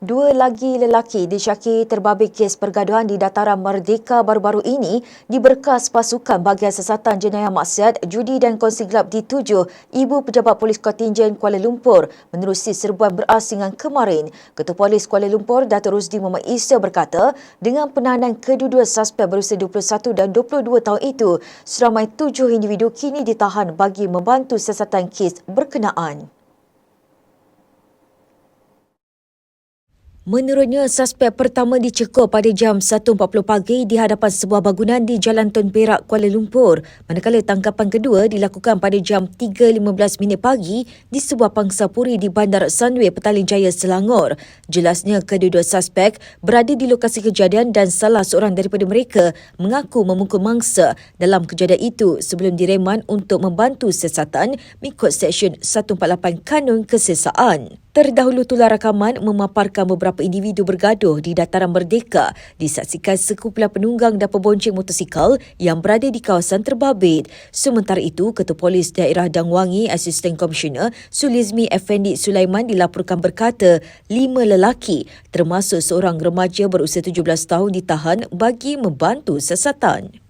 Dua lagi lelaki disyaki terbabit kes pergaduhan di dataran Merdeka baru-baru ini di berkas pasukan bahagian sesatan jenayah maksiat judi dan kongsi gelap dituju Ibu Pejabat Polis Kontingen Kuala Lumpur menerusi serbuan berasingan kemarin. Ketua Polis Kuala Lumpur Datuk Rusdi Muhammad Isa berkata dengan penahanan kedua-dua suspek berusia 21 dan 22 tahun itu seramai tujuh individu kini ditahan bagi membantu siasatan kes berkenaan. Menurutnya, suspek pertama dicekur pada jam 1.40 pagi di hadapan sebuah bangunan di Jalan Tun Perak, Kuala Lumpur. Manakala tangkapan kedua dilakukan pada jam 3.15 minit pagi di sebuah pangsa puri di Bandar Sunway, Petaling Jaya, Selangor. Jelasnya, kedua-dua suspek berada di lokasi kejadian dan salah seorang daripada mereka mengaku memukul mangsa dalam kejadian itu sebelum direman untuk membantu siasatan mengikut Seksyen 148 Kanun Kesesaan. Terdahulu tular rakaman memaparkan beberapa individu bergaduh di dataran merdeka disaksikan sekumpulan penunggang dan pembonceng motosikal yang berada di kawasan terbabit. Sementara itu, Ketua Polis Daerah Dangwangi Asisten Komisioner Sulizmi Effendi Sulaiman dilaporkan berkata lima lelaki termasuk seorang remaja berusia 17 tahun ditahan bagi membantu sesatan.